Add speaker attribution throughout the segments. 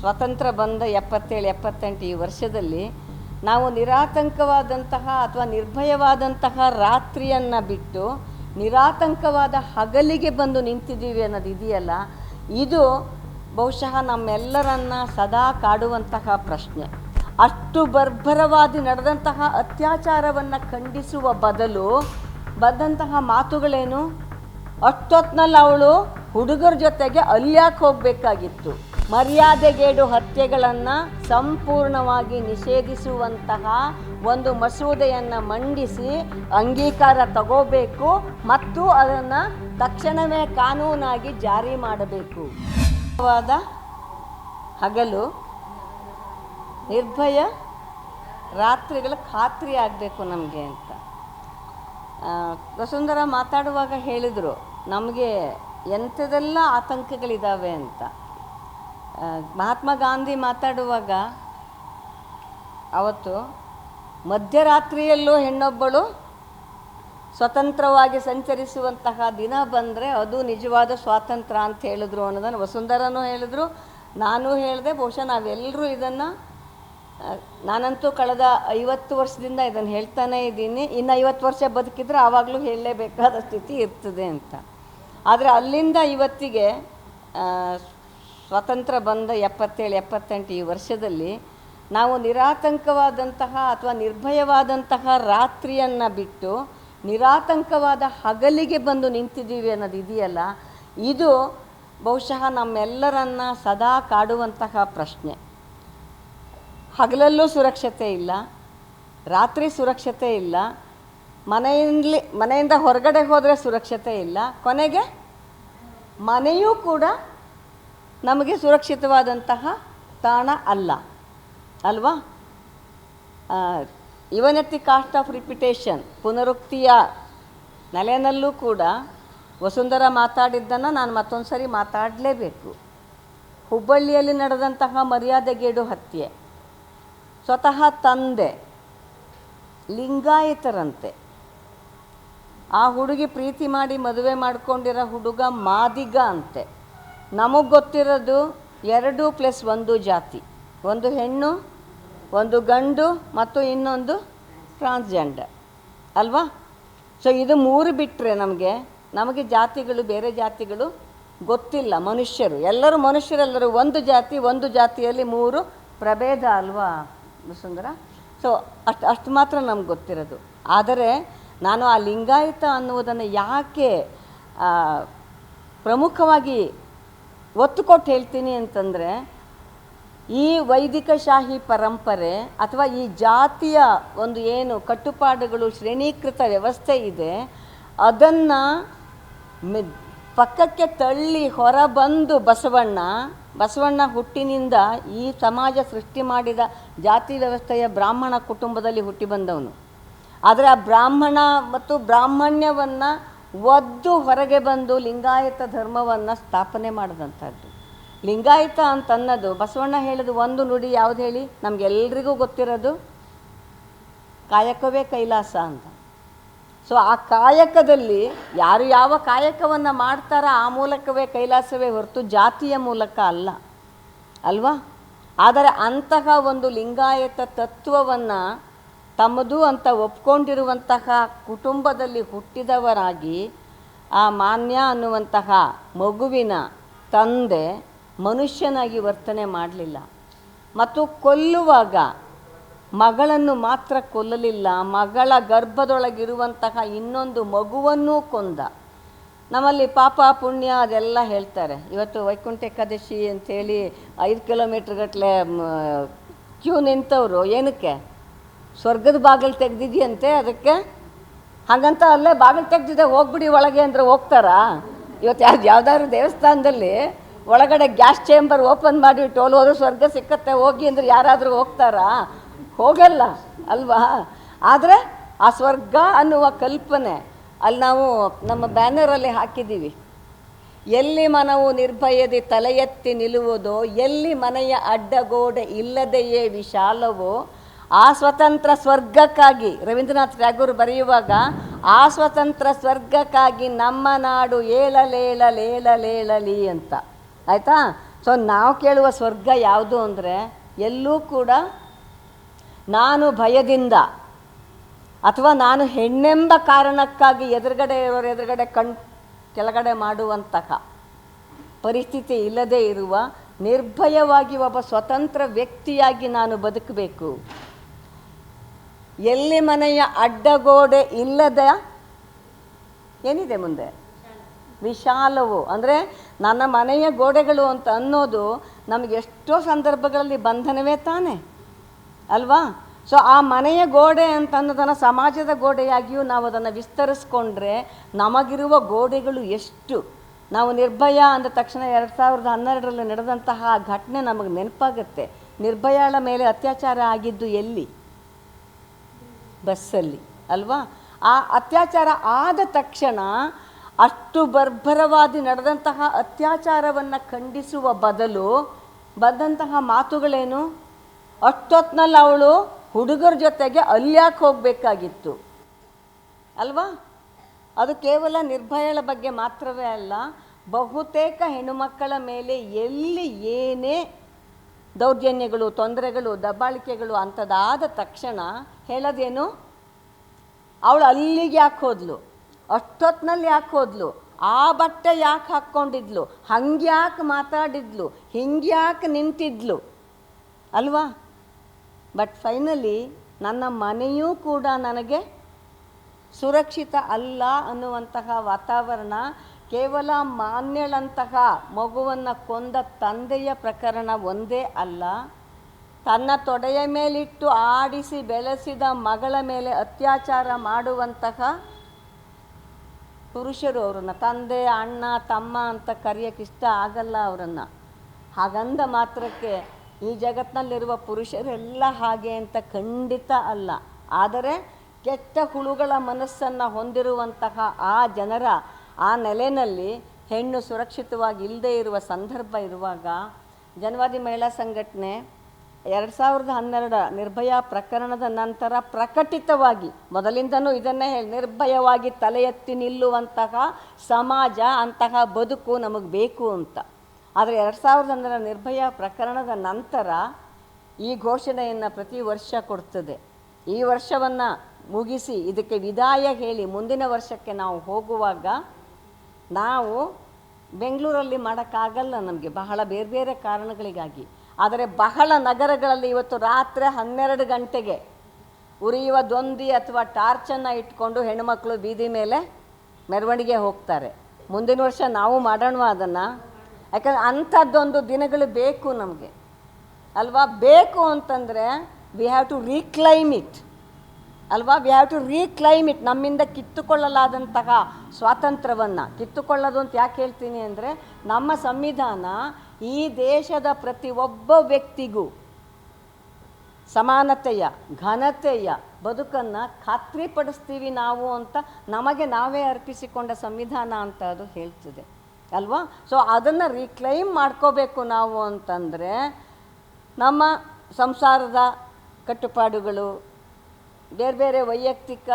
Speaker 1: ಸ್ವತಂತ್ರ ಬಂದ ಎಪ್ಪತ್ತೇಳು, ಎಪ್ಪತ್ತೆಂಟು ಈ ವರ್ಷದಲ್ಲಿ ನಾವು ನಿರಾತಂಕವಾದಂತಹ ಅಥವಾ ನಿರ್ಭಯವಾದಂತಹ ರಾತ್ರಿಯನ್ನು ಬಿಟ್ಟು ನಿರಾತಂಕವಾದ ಹಗಲಿಗೆ ಬಂದು ನಿಂತಿದ್ದೀವಿ ಅನ್ನೋದು ಇದೆಯಲ್ಲ, ಇದು ಬಹುಶಃ ನಮ್ಮೆಲ್ಲರನ್ನ ಸದಾ ಕಾಡುವಂತಹ ಪ್ರಶ್ನೆ. ಅಷ್ಟು ಬರ್ಬರವಾದಿ ನಡೆದಂತಹ ಅತ್ಯಾಚಾರವನ್ನು ಖಂಡಿಸುವ ಬದಲು ಬಂದಂತಹ ಮಾತುಗಳೇನು? ಅಷ್ಟೊತ್ತಿನಲ್ಲಿ ಅವಳು ಹುಡುಗರ ಜೊತೆಗೆ ಅಲ್ಯಾಕೆ ಹೋಗಬೇಕಾಗಿತ್ತು. ಮರ್ಯಾದೆಗೇಡು ಹತ್ಯೆಗಳನ್ನು ಸಂಪೂರ್ಣವಾಗಿ ನಿಷೇಧಿಸುವಂತಹ ಒಂದು ಮಸೂದೆಯನ್ನು ಮಂಡಿಸಿ ಅಂಗೀಕಾರ ತಗೋಬೇಕು ಮತ್ತು ಅದನ್ನು ತಕ್ಷಣವೇ ಕಾನೂನಾಗಿ ಜಾರಿ ಮಾಡಬೇಕು. ಹಗಲು, ನಿರ್ಭಯ ರಾತ್ರಿಗಳ ಖಾತ್ರಿ ಆಗಬೇಕು ನಮಗೆ ಅಂತ. ವಸುಂಧರ ಮಾತಾಡುವಾಗ ಹೇಳಿದರು, ನಮಗೆ ಎಂಥದೆಲ್ಲ ಆತಂಕಗಳಿದ್ದಾವೆ ಅಂತ. ಮಹಾತ್ಮ ಗಾಂಧಿ ಮಾತಾಡುವಾಗ ಅವತ್ತು ಮಧ್ಯರಾತ್ರಿಯಲ್ಲೂ ಹೆಣ್ಣೊಬ್ಬಳು ಸ್ವತಂತ್ರವಾಗಿ ಸಂಚರಿಸುವಂತಹ ದಿನ ಬಂದರೆ ಅದು ನಿಜವಾದ ಸ್ವಾತಂತ್ರ್ಯ ಅಂತ ಹೇಳಿದ್ರು ಅನ್ನೋದನ್ನು ವಸುಂಧರನೂ ಹೇಳಿದ್ರು, ನಾನು ಹೇಳಿದೆ. ಬಹುಶಃ ನಾವೆಲ್ಲರೂ ಇದನ್ನು ನಾನಂತೂ ಕಳೆದ ಐವತ್ತು ವರ್ಷದಿಂದ ಇದನ್ನು ಹೇಳ್ತಾನೇ ಇದ್ದೀನಿ. ಇನ್ನು ಐವತ್ತು ವರ್ಷ ಬದುಕಿದ್ರೆ ಆವಾಗಲೂ ಹೇಳಲೇಬೇಕಾದ ಸ್ಥಿತಿ ಇರ್ತದೆ ಅಂತ. ಆದರೆ ಅಲ್ಲಿಂದ ಇವತ್ತಿಗೆ ಸ್ವತಂತ್ರ ಬಂದ ಎಪ್ಪತ್ತೇಳು, ಎಪ್ಪತ್ತೆಂಟು ಈ ವರ್ಷದಲ್ಲಿ ನಾವು ನಿರಾತಂಕವಾದಂತಹ ಅಥವಾ ನಿರ್ಭಯವಾದಂತಹ ರಾತ್ರಿಯನ್ನು ಬಿಟ್ಟು ನಿರಾತಂಕವಾದ ಹಗಲಿಗೆ ಬಂದು ನಿಂತಿದ್ದೀವಿ ಅನ್ನೋದು ಇದೆಯಲ್ಲ, ಇದು ಬಹುಶಃ ನಮ್ಮೆಲ್ಲರನ್ನ ಸದಾ ಕಾಡುವಂತಹ ಪ್ರಶ್ನೆ. ಹಗಲಲ್ಲೂ ಸುರಕ್ಷತೆ ಇಲ್ಲ, ರಾತ್ರಿ ಸುರಕ್ಷತೆ ಇಲ್ಲ, ಮನೆಯಲ್ಲಿ, ಮನೆಯಿಂದ ಹೊರಗಡೆ ಹೋದರೆ ಸುರಕ್ಷತೆ ಇಲ್ಲ, ಕೊನೆಗೆ ಮನೆಯೂ ಕೂಡ ನಮಗೆ ಸುರಕ್ಷಿತವಾದಂತಹ ತಾಣ ಅಲ್ಲ. ಅಲ್ವಾ? Even at the cost of repetition, ಪುನರುಕ್ತಿಯ ನೆಲೆಯಲ್ಲೂ ಕೂಡ ವಸುಂಧರ ಮಾತಾಡಿದ್ದನ್ನು ನಾನು ಮತ್ತೊಂದು ಸರಿ ಮಾತಾಡಲೇಬೇಕು. ಹುಬ್ಬಳ್ಳಿಯಲ್ಲಿ ನಡೆದಂತಹ ಮರ್ಯಾದೆಗೇಡು ಹತ್ಯೆ, ಸ್ವತಃ ತಂದೆ, ಲಿಂಗಾಯತರಂತೆ. ಆ ಹುಡುಗಿ ಪ್ರೀತಿ ಮಾಡಿ ಮದುವೆ ಮಾಡಿಕೊಂಡಿರೋ ಹುಡುಗ ಮಾದಿಗ ಅಂತೆ. ನಮಗೆ ಗೊತ್ತಿರೋದು ಎರಡು ಪ್ಲಸ್ ಒಂದು ಜಾತಿ. ಒಂದು ಹೆಣ್ಣು, ಒಂದು ಗಂಡು ಮತ್ತು ಇನ್ನೊಂದು ಟ್ರಾನ್ಸ್ಜೆಂಡರ್. ಅಲ್ವಾ? ಸೊ ಇದು ಮೂರು ಬಿಟ್ಟರೆ ನಮಗೆ ನಮಗೆ ಜಾತಿಗಳು, ಬೇರೆ ಜಾತಿಗಳು ಗೊತ್ತಿಲ್ಲ ಮನುಷ್ಯರು. ಎಲ್ಲರೂ ಮನುಷ್ಯರೆಲ್ಲರೂ ಒಂದು ಜಾತಿ, ಒಂದು ಜಾತಿಯಲ್ಲಿ ಮೂರು ಪ್ರಭೇದ ಅಲ್ವಾ? ಸುಂದರ ಸೊ ಅಷ್ಟು ಅಷ್ಟು ಮಾತ್ರ ನಮ್ಗೆ ಗೊತ್ತಿರೋದು. ಆದರೆ ನಾನು ಆ ಲಿಂಗಾಯತ ಅನ್ನುವುದನ್ನು ಯಾಕೆ ಪ್ರಮುಖವಾಗಿ ಒತ್ತು ಕೊಟ್ಟು ಹೇಳ್ತೀನಿ ಅಂತಂದರೆ, ಈ ವೈದಿಕ ಶಾಹಿ ಪರಂಪರೆ ಅಥವಾ ಈ ಜಾತಿಯ ಒಂದು ಏನು ಕಟ್ಟುಪಾಡುಗಳು ಶ್ರೇಣೀಕೃತ ವ್ಯವಸ್ಥೆ ಇದೆ, ಅದನ್ನು ಪಕ್ಕಕ್ಕೆ ತಳ್ಳಿ ಹೊರಬಂದು ಬಸವಣ್ಣ ಬಸವಣ್ಣ ಹುಟ್ಟಿನಿಂದ ಈ ಸಮಾಜ ಸೃಷ್ಟಿ ಮಾಡಿದ ಜಾತಿ ವ್ಯವಸ್ಥೆಯ ಬ್ರಾಹ್ಮಣ ಕುಟುಂಬದಲ್ಲಿ ಹುಟ್ಟಿ ಬಂದವನು. ಆದರೆ ಆ ಬ್ರಾಹ್ಮಣ ಮತ್ತು ಬ್ರಾಹ್ಮಣ್ಯವನ್ನು ಒದ್ದು ಹೊರಗೆ ಬಂದು ಲಿಂಗಾಯತ ಧರ್ಮವನ್ನು ಸ್ಥಾಪನೆ ಮಾಡಿದಂಥದ್ದು. ಲಿಂಗಾಯತ ಅಂತ ಅನ್ನೋದು ಬಸವಣ್ಣ ಹೇಳಿದ ಒಂದು ನುಡಿ ಯಾವುದು ಹೇಳಿ? ನಮಗೆಲ್ರಿಗೂ ಗೊತ್ತಿರೋದು ಕಾಯಕವೇ ಕೈಲಾಸ ಅಂತ. ಸೊ ಆ ಕಾಯಕದಲ್ಲಿ ಯಾರು ಯಾವ ಕಾಯಕವನ್ನು ಮಾಡ್ತಾರೋ ಆ ಮೂಲಕವೇ ಕೈಲಾಸವೇ ಹೊರತು ಜಾತಿಯ ಮೂಲಕ ಅಲ್ಲ. ಅಲ್ವಾ? ಆದರೆ ಅಂತಹ ಒಂದು ಲಿಂಗಾಯತ ತತ್ವವನ್ನು ತಮ್ಮದು ಅಂತ ಒಪ್ಕೊಂಡಿರುವಂತಹ ಕುಟುಂಬದಲ್ಲಿ ಹುಟ್ಟಿದವರಾಗಿ ಆ ಮಾನ್ಯ ಅನ್ನುವಂತಹ ಮಗುವಿನ ತಂದೆ ಮನುಷ್ಯನಾಗಿ ವರ್ತನೆ ಮಾಡಲಿಲ್ಲ. ಮತ್ತು ಕೊಲ್ಲುವಾಗ ಮಗಳನ್ನು ಮಾತ್ರ ಕೊಲ್ಲಲಿಲ್ಲ. ಮಗಳ ಗರ್ಭದೊಳಗಿರುವಂತಹ ಇನ್ನೊಂದು ಮಗುವನ್ನೂ ಕೊಂದ. ನಮ್ಮಲ್ಲಿ ಪಾಪ, ಪುಣ್ಯ ಅದೆಲ್ಲ ಹೇಳ್ತಾರೆ. ಇವತ್ತು ವೈಕುಂಠ ಏಕಾದಶಿ ಅಂಥೇಳಿ ಐದು ಕಿಲೋಮೀಟ್ರ್ಗಟ್ಟಲೆ ಕ್ಯೂ ನಿಂತವರು. ಏನಕ್ಕೆ? ಸ್ವರ್ಗದ ಬಾಗಿಲು ತೆಗೆದಿದೆಯಂತೆ ಅದಕ್ಕೆ? ಹಾಗಂತ ಅಲ್ಲೇ ಬಾಗಿಲು ತೆಗೆದಿದೆ, ಹೋಗ್ಬಿಡಿ ಒಳಗೆ ಅಂದರೆ ಹೋಗ್ತಾರಾ? ಇವತ್ತು ಯಾವ್ದು ಯಾವ್ದಾದ್ರು ದೇವಸ್ಥಾನದಲ್ಲಿ ಒಳಗಡೆ ಗ್ಯಾಸ್ ಚೇಂಬರ್ ಓಪನ್ ಮಾಡಿ ಟೋಲ್ ಹೋದ್ರು ಸ್ವರ್ಗ ಸಿಕ್ಕತ್ತೆ, ಹೋಗಿ ಅಂದರೆ ಯಾರಾದರೂ ಹೋಗ್ತಾರಾ? ಹೋಗಲ್ಲ, ಅಲ್ವಾ? ಆದರೆ ಆ ಸ್ವರ್ಗ ಅನ್ನುವ ಕಲ್ಪನೆ ಅಲ್ಲಿ ನಾವು ನಮ್ಮ ಬ್ಯಾನರಲ್ಲಿ ಹಾಕಿದ್ದೀವಿ. ಎಲ್ಲಿ ಮನವು ನಿರ್ಭಯದಿ ತಲೆ ಎತ್ತಿ ನಿಲ್ಲುವುದೋ, ಎಲ್ಲಿ ಮನೆಯ ಅಡ್ಡಗೋಡೆ ಇಲ್ಲದೆಯೇ ವಿಶಾಲವೋ ಆ ಸ್ವತಂತ್ರ ಸ್ವರ್ಗಕ್ಕಾಗಿ, ರವೀಂದ್ರನಾಥ್ ಟ್ಯಾಗೂರ್ ಬರೆಯುವಾಗ, ಆ ಸ್ವತಂತ್ರ ಸ್ವರ್ಗಕ್ಕಾಗಿ ನಮ್ಮ ನಾಡು ಏಳಲೇಳಲೇಳಲೇಳಲಿ ಅಂತ. ಆಯಿತಾ? ಸೊ ನಾವು ಕೇಳುವ ಸ್ವರ್ಗ ಯಾವುದು ಅಂದರೆ, ಎಲ್ಲೂ ಕೂಡ ನಾನು ಭಯದಿಂದ ಅಥವಾ ನಾನು ಹೆಣ್ಣೆಂಬ ಕಾರಣಕ್ಕಾಗಿ ಎದುರುಗಡೆ ಇರೋರು ಎದುರುಗಡೆ ಕಣ್ ಕೆಳಗಡೆ ಮಾಡುವಂತಹ ಪರಿಸ್ಥಿತಿ ಇಲ್ಲದೆ ಇರುವ ನಿರ್ಭಯವಾಗಿ ಒಬ್ಬ ಸ್ವತಂತ್ರ ವ್ಯಕ್ತಿಯಾಗಿ ನಾನು ಬದುಕಬೇಕು. ಎಲ್ಲಿ ಮನೆಯ ಅಡ್ಡಗೋಡೆ ಇಲ್ಲದ ಏನಿದೆ ಮುಂದೆ? ವಿಶಾಲವು. ಅಂದರೆ ನನ್ನ ಮನೆಯ ಗೋಡೆಗಳು ಅಂತ ಅನ್ನೋದು ನಮಗೆ ಎಷ್ಟೋ ಸಂದರ್ಭಗಳಲ್ಲಿ ಬಂಧನವೇ ತಾನೆ. ಅಲ್ವಾ? ಸೊ ಆ ಮನೆಯ ಗೋಡೆ ಅಂತ ಅನ್ನೋದನ್ನು ಸಮಾಜದ ಗೋಡೆಯಾಗಿಯೂ ನಾವು ಅದನ್ನು ವಿಸ್ತರಿಸ್ಕೊಂಡ್ರೆ ನಮಗಿರುವ ಗೋಡೆಗಳು ಎಷ್ಟು? ನಾವು ನಿರ್ಭಯ ಅಂದ ತಕ್ಷಣ ಎರಡು ಸಾವಿರದ ಹನ್ನೆರಡರಲ್ಲಿ ನಡೆದಂತಹ ಘಟನೆ ನಮಗೆ ನೆನಪಾಗುತ್ತೆ. ನಿರ್ಭಯಳ ಮೇಲೆ ಅತ್ಯಾಚಾರ ಆಗಿದ್ದು ಎಲ್ಲಿ? ಬಸ್ಸಲ್ಲಿ, ಅಲ್ವಾ? ಆ ಅತ್ಯಾಚಾರ ಆದ ತಕ್ಷಣ ಅಷ್ಟು ಬರ್ಬರವಾದಿ ನಡೆದಂತಹ ಅತ್ಯಾಚಾರವನ್ನು ಖಂಡಿಸುವ ಬದಲು ಬಂದಂತಹ ಮಾತುಗಳೇನು? ಅಷ್ಟೊತ್ತಿನಲ್ಲಿ ಅವಳು ಹುಡುಗರ ಜೊತೆಗೆ ಅಲ್ಯಾಕೆ ಹೋಗಬೇಕಾಗಿತ್ತು. ಅಲ್ವಾ? ಅದು ಕೇವಲ ನಿರ್ಭಯಳ ಬಗ್ಗೆ ಮಾತ್ರವೇ ಅಲ್ಲ, ಬಹುತೇಕ ಹೆಣ್ಣುಮಕ್ಕಳ ಮೇಲೆ ಎಲ್ಲಿ ಏನೇ ದೌರ್ಜನ್ಯಗಳು, ತೊಂದರೆಗಳು, ದಬ್ಬಾಳಿಕೆಗಳು ಅಂಥದ್ದಾದ ತಕ್ಷಣ ಹೇಳೋದೇನು? ಅವಳು ಅಲ್ಲಿಗೆ ಯಾಕೆ ಹೋದ್ಲು? ಅಷ್ಟೊತ್ತಿನಲ್ಲಿ ಯಾಕೆ ಹೋದ್ಲು? ಆ ಬಟ್ಟೆ ಯಾಕೆ ಹಾಕ್ಕೊಂಡಿದ್ಲು? ಹಂಗ್ಯಾಕೆ ಮಾತಾಡಿದ್ಲು? ಹಿಂಗ್ಯಾಕೆ ನಿಂತಿದ್ಲು? ಅಲ್ವಾ? ಬಟ್ ಫೈನಲಿ ನನ್ನ ಮನೆಯೂ ಕೂಡ ನನಗೆ ಸುರಕ್ಷಿತ ಅಲ್ಲ ಅನ್ನುವಂತಹ ವಾತಾವರಣ, ಕೇವಲ ಮಾನ್ಯಳಂತಹ ಮಗುವನ್ನು ಕೊಂದ ತಂದೆಯ ಪ್ರಕರಣ ಒಂದೇ ಅಲ್ಲ. ತನ್ನ ತೊಡೆಯ ಮೇಲಿಟ್ಟು ಆಡಿಸಿ ಬೆಳೆಸಿದ ಮಗಳ ಮೇಲೆ ಅತ್ಯಾಚಾರ ಮಾಡುವಂತಹ ಪುರುಷರು ಅವರನ್ನು. ತಂದೆ, ಅಣ್ಣ, ತಮ್ಮ ಅಂತ ಕರೆಯೋಕ್ಕೆ ಇಷ್ಟ ಆಗಲ್ಲ ಅವರನ್ನು. ಹಾಗಂದ ಮಾತ್ರಕ್ಕೆ ಈ ಜಗತ್ತಿನಲ್ಲಿರುವ ಪುರುಷರೆಲ್ಲ ಹಾಗೆ ಅಂತ ಖಂಡಿತ ಅಲ್ಲ. ಆದರೆ ಕೆಟ್ಟ ಹುಳುಗಳ ಮನಸ್ಸನ್ನು ಹೊಂದಿರುವಂತಹ ಆ ಜನರ ಆ ನೆಲೆಯಲ್ಲಿ ಹೆಣ್ಣು ಸುರಕ್ಷಿತವಾಗಿ ಇಲ್ಲದೇ ಇರುವ ಸಂದರ್ಭ ಇರುವಾಗ ಜನವಾದಿ ಮಹಿಳಾ ಸಂಘಟನೆ ಎರಡು ಸಾವಿರದ ಹನ್ನೆರಡ ನಿರ್ಭಯ ಪ್ರಕರಣದ ನಂತರ ಪ್ರಕಟಿತವಾಗಿ, ಮೊದಲಿಂದನೂ ಇದನ್ನೇ ಹೇಳಿ, ನಿರ್ಭಯವಾಗಿ ತಲೆ ಎತ್ತಿ ನಿಲ್ಲುವಂತಹ ಸಮಾಜ, ಅಂತಹ ಬದುಕು ನಮಗೆ ಬೇಕು ಅಂತ. ಆದರೆ ಎರಡು ಸಾವಿರದ ಹನ್ನೆರಡ ನಿರ್ಭಯ ಪ್ರಕರಣದ ನಂತರ ಈ ಘೋಷಣೆಯನ್ನು ಪ್ರತಿ ವರ್ಷ ಕೊಡ್ತದೆ. ಈ ವರ್ಷವನ್ನು ಮುಗಿಸಿ ಇದಕ್ಕೆ ವಿದಾಯ ಹೇಳಿ ಮುಂದಿನ ವರ್ಷಕ್ಕೆ ನಾವು ಹೋಗುವಾಗ ನಾವು ಬೆಂಗಳೂರಲ್ಲಿ ಮಾಡೋಕ್ಕಾಗಲ್ಲ ನಮಗೆ ಬಹಳ ಬೇರೆ ಬೇರೆ ಕಾರಣಗಳಿಗಾಗಿ. ಆದರೆ ಬಹಳ ನಗರಗಳಲ್ಲಿ ಇವತ್ತು ರಾತ್ರಿ ಹನ್ನೆರಡು ಗಂಟೆಗೆ ಉರಿಯುವ ದೊಂದಿ ಅಥವಾ ಟಾರ್ಚನ್ನು ಇಟ್ಕೊಂಡು ಹೆಣ್ಣುಮಕ್ಕಳು ಬೀದಿ ಮೇಲೆ ಮೆರವಣಿಗೆ ಹೋಗ್ತಾರೆ. ಮುಂದಿನ ವರ್ಷ ನಾವು ಮಾಡೋಣ ಅದನ್ನು? ಯಾಕಂದರೆ ಅಂಥದ್ದೊಂದು ದಿನಗಳು ಬೇಕು ನಮಗೆ. ಅಲ್ವಾ? ಬೇಕು ಅಂತಂದರೆ we have to reclaim it ಅಲ್ವಾ? We have to reclaim it ನಮ್ಮಿಂದ ಕಿತ್ತುಕೊಳ್ಳಲಾದಂತಹ ಸ್ವಾತಂತ್ರ್ಯವನ್ನು. ಕಿತ್ತುಕೊಳ್ಳೋದು ಅಂತ ಯಾಕೆ ಹೇಳ್ತೀನಿ ಅಂದರೆ ನಮ್ಮ ಸಂವಿಧಾನ ಈ ದೇಶದ ಪ್ರತಿಯೊಬ್ಬ ವ್ಯಕ್ತಿಗೂ ಸಮಾನತೆಯ, ಘನತೆಯ ಬದುಕನ್ನು ಖಾತ್ರಿಪಡಿಸ್ತೀವಿ ನಾವು ಅಂತ ನಮಗೆ ನಾವೇ ಅರ್ಪಿಸಿಕೊಂಡ ಸಂವಿಧಾನ ಅಂತ ಅದು ಹೇಳ್ತದೆ. ಅಲ್ವಾ? ಸೊ ಅದನ್ನು ರೀಕ್ಲೈಮ್ ಮಾಡ್ಕೋಬೇಕು ನಾವು ಅಂತಂದರೆ ನಮ್ಮ ಸಂಸಾರದ ಕಟ್ಟುಪಾಡುಗಳು ಬೇರೆ ಬೇರೆ ವೈಯಕ್ತಿಕ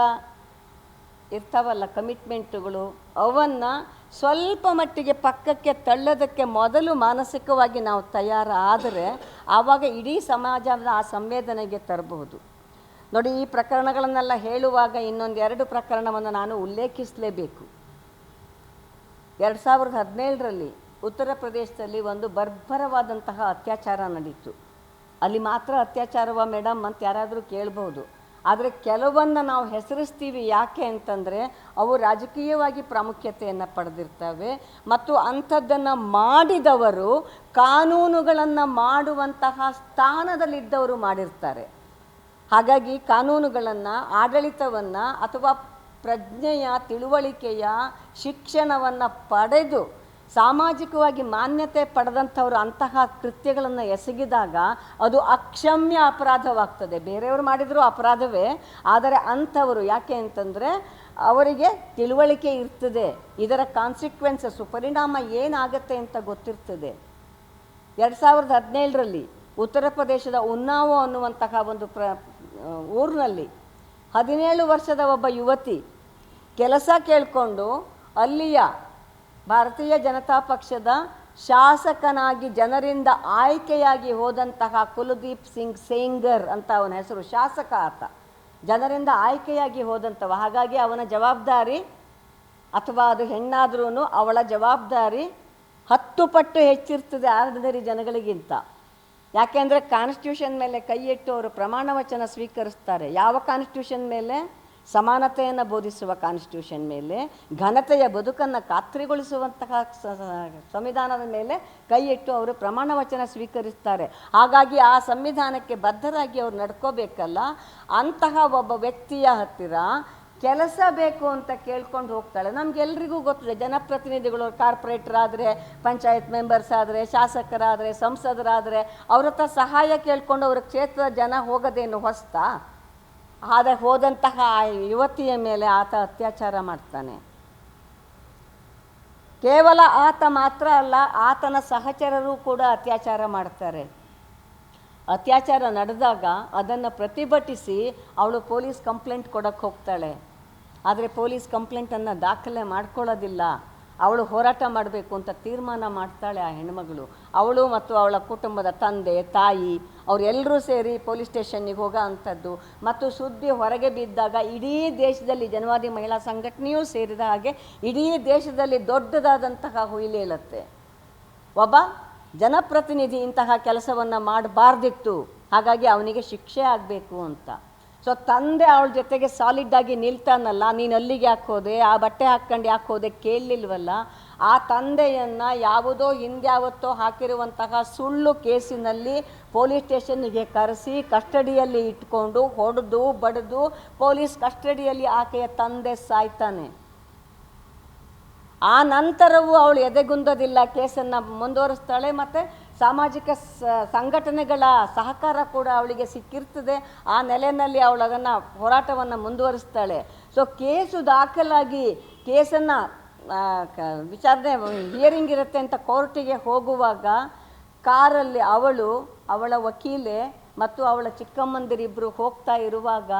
Speaker 1: ಇರ್ತಾವಲ್ಲ ಕಮಿಟ್ಮೆಂಟುಗಳು ಅವನ್ನು ಸ್ವಲ್ಪ ಮಟ್ಟಿಗೆ ಪಕ್ಕಕ್ಕೆ ತಳ್ಳೋದಕ್ಕೆ ಮೊದಲು ಮಾನಸಿಕವಾಗಿ ನಾವು ತಯಾರಾದರೆ ಆವಾಗ ಇಡೀ ಸಮಾಜದ ಆ ಸಂವೇದನೆಗೆ ತರಬಹುದು. ನೋಡಿ, ಈ ಪ್ರಕರಣಗಳನ್ನೆಲ್ಲ ಹೇಳುವಾಗ ಇನ್ನೊಂದು ಎರಡು ಪ್ರಕರಣವನ್ನು ನಾನು ಉಲ್ಲೇಖಿಸಲೇಬೇಕು. ಎರಡು ಸಾವಿರದ ಹದಿನೇಳರಲ್ಲಿ ಉತ್ತರ ಪ್ರದೇಶದಲ್ಲಿ ಒಂದು ಬರ್ಬರವಾದಂತಹ ಅತ್ಯಾಚಾರ ನಡೀತು. ಅಲ್ಲಿ ಮಾತ್ರ ಅತ್ಯಾಚಾರವ ಮೇಡಮ್ ಅಂತ ಯಾರಾದರೂ ಕೇಳ್ಬೋದು ಆದರೆ ಕೆಲವನ್ನು ನಾವು ಹೆಸರಿಸ್ತೀವಿ ಯಾಕೆ ಅಂತಂದರೆ ಅವು ರಾಜಕೀಯವಾಗಿ ಪ್ರಾಮುಖ್ಯತೆಯನ್ನು ಪಡೆದಿರ್ತವೆ ಮತ್ತು ಅಂಥದ್ದನ್ನು ಮಾಡಿದವರು ಕಾನೂನುಗಳನ್ನು ಮಾಡುವಂತಹ ಸ್ಥಾನದಲ್ಲಿದ್ದವರು ಮಾಡಿರ್ತಾರೆ. ಹಾಗಾಗಿ ಕಾನೂನುಗಳನ್ನು, ಆಡಳಿತವನ್ನು ಅಥವಾ ಪ್ರಜ್ಞೆಯ, ತಿಳುವಳಿಕೆಯ ಶಿಕ್ಷಣವನ್ನು ಪಡೆದು ಸಾಮಾಜಿಕವಾಗಿ ಮಾನ್ಯತೆ ಪಡೆದಂಥವ್ರು ಅಂತಹ ಕೃತ್ಯಗಳನ್ನು ಎಸಗಿದಾಗ ಅದು ಅಕ್ಷಮ್ಯ ಅಪರಾಧವಾಗ್ತದೆ. ಬೇರೆಯವರು ಮಾಡಿದರೂ ಅಪರಾಧವೇ. ಆದರೆ ಅಂಥವರು ಯಾಕೆ ಅಂತಂದರೆ ಅವರಿಗೆ ತಿಳುವಳಿಕೆ ಇರ್ತದೆ. ಇದರ ಕಾನ್ಸಿಕ್ವೆನ್ಸಸ್ ಪರಿಣಾಮ ಏನಾಗತ್ತೆ ಅಂತ ಗೊತ್ತಿರ್ತದೆ. ಎರಡು ಸಾವಿರದ ಹದಿನೇಳರಲ್ಲಿ ಉತ್ತರ ಪ್ರದೇಶದ ಉನ್ನಾವೋ ಅನ್ನುವಂತಹ ಒಂದು ಪ್ರ ಊರಿನಲ್ಲಿ ಹದಿನೇಳು ವರ್ಷದ ಒಬ್ಬ ಯುವತಿ ಕೆಲಸ ಕೇಳಿಕೊಂಡು ಅಲ್ಲಿಯ ಭಾರತೀಯ ಜನತಾ ಪಕ್ಷದ ಶಾಸಕನಾಗಿ ಜನರಿಂದ ಆಯ್ಕೆಯಾಗಿ ಹೋದಂತಹ ಕುಲದೀಪ್ ಸಿಂಗ್ ಸೇಂಗರ್ ಅಂತ ಅವನ ಹೆಸರು, ಶಾಸಕ ಆತ. ಜನರಿಂದ ಆಯ್ಕೆಯಾಗಿ ಹೋದಂಥವ. ಹಾಗಾಗಿ ಅವನ ಜವಾಬ್ದಾರಿ ಅಥವಾ ಅದು ಹೆಣ್ಣಾದ್ರೂ ಅವಳ ಜವಾಬ್ದಾರಿ ಹತ್ತು ಪಟ್ಟು ಹೆಚ್ಚಿರ್ತದೆ ಆರ್ಡಿನರಿ ಜನಗಳಿಗಿಂತ. ಯಾಕೆಂದರೆ ಕಾನ್ಸ್ಟಿಟ್ಯೂಷನ್ ಮೇಲೆ ಕೈ ಇಟ್ಟು ಅವರು ಪ್ರಮಾಣ ವಚನ ಸ್ವೀಕರಿಸ್ತಾರೆ. ಯಾವ ಕಾನ್ಸ್ಟಿಟ್ಯೂಷನ್ ಮೇಲೆ? ಸಮಾನತೆಯನ್ನು ಬೋಧಿಸುವ ಕಾನ್ಸ್ಟಿಟ್ಯೂಷನ್ ಮೇಲೆ, ಘನತೆಯ ಬದುಕನ್ನು ಖಾತ್ರಿಗೊಳಿಸುವಂತಹ ಸಂವಿಧಾನದ ಮೇಲೆ ಕೈ ಇಟ್ಟು ಅವರು ಪ್ರಮಾಣ ವಚನ ಸ್ವೀಕರಿಸ್ತಾರೆ. ಹಾಗಾಗಿ ಆ ಸಂವಿಧಾನಕ್ಕೆ ಬದ್ಧರಾಗಿ ಅವರು ನಡ್ಕೋಬೇಕಲ್ಲ, ಅಂತಹ ಒಬ್ಬ ವ್ಯಕ್ತಿಯ ಹತ್ತಿರ ಕೆಲಸ ಬೇಕು ಅಂತ ಕೇಳ್ಕೊಂಡು ಹೋಗ್ತಾಳೆ. ನಮಗೆಲ್ರಿಗೂ ಗೊತ್ತಿದೆ ಜನಪ್ರತಿನಿಧಿಗಳು ಕಾರ್ಪೊರೇಟರ್ ಆದರೆ ಪಂಚಾಯತ್ ಮೆಂಬರ್ಸ್ ಆದರೆ, ಶಾಸಕರಾದರೆ, ಸಂಸದರಾದರೆ, ಅವ್ರ ಹತ್ರ ಸಹಾಯ ಕೇಳ್ಕೊಂಡು ಅವ್ರ ಕ್ಷೇತ್ರದ ಜನ ಹೋಗೋದೇನು ಹೊಸ್ತಾ? ಆದರೆ ಹೋದಂತಹ ಆ ಯುವತಿಯ ಮೇಲೆ ಆತ ಅತ್ಯಾಚಾರ ಮಾಡ್ತಾನೆ. ಕೇವಲ ಆತ ಮಾತ್ರ ಅಲ್ಲ, ಆತನ ಸಹಚರರು ಕೂಡ ಅತ್ಯಾಚಾರ ಮಾಡ್ತಾರೆ. ಅತ್ಯಾಚಾರ ನಡೆದಾಗ ಅದನ್ನು ಪ್ರತಿಭಟಿಸಿ ಅವಳು ಪೊಲೀಸ್ ಕಂಪ್ಲೇಂಟ್ ಕೊಡಕ್ಕೆ ಹೋಗ್ತಾಳೆ. ಆದರೆ ಪೊಲೀಸ್ ಕಂಪ್ಲೇಂಟನ್ನು ದಾಖಲೆ ಮಾಡ್ಕೊಳ್ಳೋದಿಲ್ಲ. ಅವಳು ಹೋರಾಟ ಮಾಡಬೇಕು ಅಂತ ತೀರ್ಮಾನ ಮಾಡ್ತಾಳೆ ಆ ಹೆಣ್ಮಗಳು. ಅವಳು ಮತ್ತು ಅವಳ ಕುಟುಂಬದ ತಂದೆ, ತಾಯಿ ಅವರೆಲ್ಲರೂ ಸೇರಿ ಪೊಲೀಸ್ ಸ್ಟೇಷನ್ನಿಗೆ ಹೋಗೋ ಅಂಥದ್ದು. ಮತ್ತು ಸುದ್ದಿ ಹೊರಗೆ ಬಿದ್ದಾಗ ಇಡೀ ದೇಶದಲ್ಲಿ ಜನವಾದಿ ಮಹಿಳಾ ಸಂಘಟನೆಯೂ ಸೇರಿದ ಹಾಗೆ ಇಡೀ ದೇಶದಲ್ಲಿ ದೊಡ್ಡದಾದಂತಹ ಹುಯಿಲೇಳುತ್ತೆ ಒಬ್ಬ ಜನಪ್ರತಿನಿಧಿ ಇಂತಹ ಕೆಲಸವನ್ನು ಮಾಡಬಾರ್ದಿತ್ತು. ಹಾಗಾಗಿ ಅವನಿಗೆ ಶಿಕ್ಷೆ ಆಗಬೇಕು ಅಂತ. ಸೊ ತಂದೆ ಅವಳ ಜೊತೆಗೆ ಸಾಲಿಡ್ ಆಗಿ ನಿಲ್ತಾನಲ್ಲ, ನೀನು ಅಲ್ಲಿಗೆ ಯಾಕೆ ಹೋದೆ? ಆ ಬಟ್ಟೆ ಹಾಕ್ಕೊಂಡು ಹೋದೆ ಕೇಳಲಿಲ್ವಲ್ಲ ಆ ತಂದೆಯನ್ನು ಯಾವುದೋ ಹಿಂದ್ಯಾವತ್ತೋ ಹಾಕಿರುವಂತಹ ಸುಳ್ಳು ಕೇಸಿನಲ್ಲಿ ಪೊಲೀಸ್ ಸ್ಟೇಷನ್ನಿಗೆ ಕರೆಸಿ ಕಸ್ಟಡಿಯಲ್ಲಿ ಇಟ್ಕೊಂಡು ಹೊಡೆದು, ಬಡಿದು ಪೊಲೀಸ್ ಕಸ್ಟಡಿಯಲ್ಲಿ ಆಕೆಯ ತಂದೆ ಸಾಯ್ತಾನೆ. ಆ ನಂತರವೂ ಅವಳು ಎದೆಗುಂದೋದಿಲ್ಲ, ಕೇಸನ್ನು ಮುಂದುವರಿಸ್ತಾಳೆ ಮತ್ತು ಸಾಮಾಜಿಕ ಸಂಘಟನೆಗಳ ಸಹಕಾರ ಕೂಡ ಅವಳಿಗೆ ಸಿಕ್ಕಿರ್ತದೆ. ಆ ನೆಲೆಯಲ್ಲಿ ಅವಳು ಅದನ್ನು ಹೋರಾಟವನ್ನು ಮುಂದುವರಿಸ್ತಾಳೆ. ಸೊ ಕೇಸು ದಾಖಲಾಗಿ ಕೇಸನ್ನು ವಿಚಾರಣೆ ಹಿಯರಿಂಗ್ ಇರುತ್ತೆ ಅಂತ ಕೋರ್ಟಿಗೆ ಹೋಗುವಾಗ ಕಾರಲ್ಲಿ ಅವಳು, ಅವಳ ವಕೀಲೆ ಮತ್ತು ಅವಳ ಚಿಕ್ಕಮ್ಮಂದಿರಿಬ್ಬರು ಹೋಗ್ತಾ ಇರುವಾಗ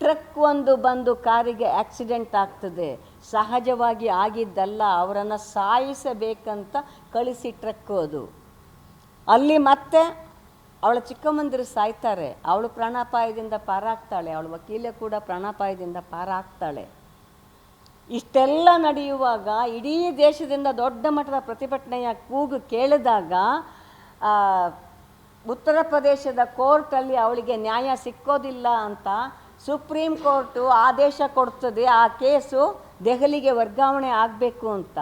Speaker 1: ಟ್ರಕ್ ಒಂದು ಬಂದು ಕಾರಿಗೆ ಆಕ್ಸಿಡೆಂಟ್ ಆಗ್ತದೆ. ಸಹಜವಾಗಿ ಆಗಿದ್ದಲ್ಲ, ಅವರನ್ನು ಸಾಯಿಸಬೇಕಂತ ಕಳಿಸಿ ಟ್ರಕ್ ಅದು. ಅಲ್ಲಿ ಮತ್ತೆ ಅವಳ ಚಿಕ್ಕಮ್ಮಂದಿರು ಸಾಯ್ತಾರೆ. ಅವಳು ಪ್ರಾಣಾಪಾಯದಿಂದ ಪಾರಾಗ್ತಾಳೆ. ಅವಳ ವಕೀಲೆ ಕೂಡ ಪ್ರಾಣಾಪಾಯದಿಂದ ಪಾರಾಗ್ತಾಳೆ. ಇಷ್ಟೆಲ್ಲ ನಡೆಯುವಾಗ ಇಡೀ ದೇಶದಿಂದ ದೊಡ್ಡ ಮಟ್ಟದ ಪ್ರತಿಭಟನೆಯ ಕೂಗು ಕೇಳಿದಾಗ ಉತ್ತರ ಪ್ರದೇಶದ ಕೋರ್ಟಲ್ಲಿ ಅವಳಿಗೆ ನ್ಯಾಯ ಸಿಕ್ಕೋದಿಲ್ಲ ಅಂತ ಸುಪ್ರೀಂ ಕೋರ್ಟು ಆದೇಶ ಕೊಡ್ತದೆ. ಆ ಕೇಸು ದೆಹಲಿಗೆ ವರ್ಗಾವಣೆ ಆಗಬೇಕು ಅಂತ.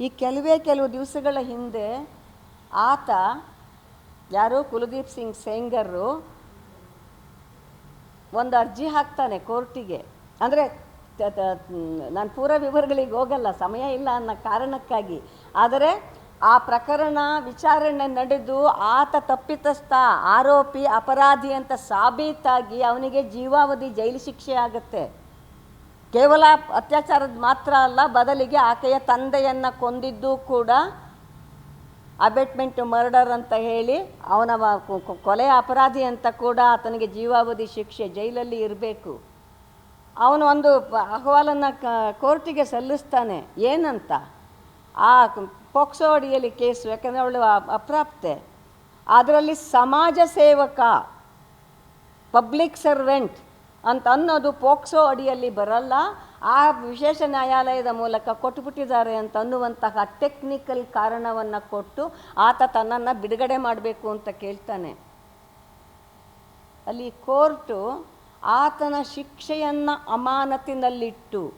Speaker 1: ಈ ಕೆಲವೇ ಕೆಲವು ದಿವಸಗಳ ಹಿಂದೆ ಆತ ಯಾರು ಕುಲದೀಪ್ ಸಿಂಗ್ ಸೇಂಗರ್ರು ಒಂದು ಅರ್ಜಿ ಹಾಕ್ತಾನೆ ಕೋರ್ಟಿಗೆ. ಅಂದರೆ ನಾನು ಪೂರ ವಿವರಗಳಿಗೆ ಹೋಗಲ್ಲ, ಸಮಯ ಇಲ್ಲ ಅನ್ನೋ ಕಾರಣಕ್ಕಾಗಿ. ಆದರೆ ಆ ಪ್ರಕರಣ ವಿಚಾರಣೆ ನಡೆದು ಆತ ತಪ್ಪಿತಸ್ಥ ಆರೋಪಿ ಅಪರಾಧಿ ಅಂತ ಸಾಬೀತಾಗಿ ಅವನಿಗೆ ಜೀವಾವಧಿ ಜೈಲು ಶಿಕ್ಷೆ ಆಗುತ್ತೆ. ಕೇವಲ ಅತ್ಯಾಚಾರದ ಮಾತ್ರ ಅಲ್ಲ, ಬದಲಿಗೆ ಆಕೆಯ ತಂದೆಯನ್ನು ಕೊಂದಿದ್ದು ಕೂಡ ಅಬೆಟ್ಮೆಂಟ್ ಮರ್ಡರ್ ಅಂತ ಹೇಳಿ ಅವನ ವ- ಕೊ- ಕೊ- ಕೊಲೆಯ ಅಪರಾಧಿ ಅಂತ ಕೂಡ ಆತನಿಗೆ ಜೀವಾವಧಿ ಶಿಕ್ಷೆ ಜೈಲಲ್ಲಿ ಇರಬೇಕು. ಅವನು ಒಂದು ಅಹವಾಲನ್ನು ಕೋರ್ಟಿಗೆ ಸಲ್ಲಿಸ್ತಾನೆ. ಏನಂತ? ಆ ಪೋಕ್ಸೋ ಅಡಿಯಲ್ಲಿ ಕೇಸು, ಯಾಕಂದರೆ ಅವಳು ಅಪ್ರಾಪ್ತೆ. ಅದರಲ್ಲಿ ಸಮಾಜ ಸೇವಕ, ಪಬ್ಲಿಕ್ ಸರ್ವೆಂಟ್ ಅಂತ ಅನ್ನೋದು ಪೋಕ್ಸೋ ಅಡಿಯಲ್ಲಿ ಬರಲ್ಲ. ಆ ವಿಶೇಷ ನ್ಯಾಯಾಲಯದ ಮೂಲಕ ಕೊಟ್ಟುಬಿಟ್ಟಿದ್ದಾರೆ ಅಂತ ಅನ್ನುವಂತಹ ಟೆಕ್ನಿಕಲ್ ಕಾರಣವನ್ನು ಕೊಟ್ಟು ಆತ ತನ್ನನ್ನು ಬಿಡುಗಡೆ ಮಾಡಬೇಕು ಅಂತ ಕೇಳ್ತಾನೆ. ಅಲ್ಲಿ ಕೋರ್ಟು ಆತನ ಶಿಕ್ಷೆಯನ್ನು ಅಮಾನತಿನಲ್ಲಿಟ್ಟು,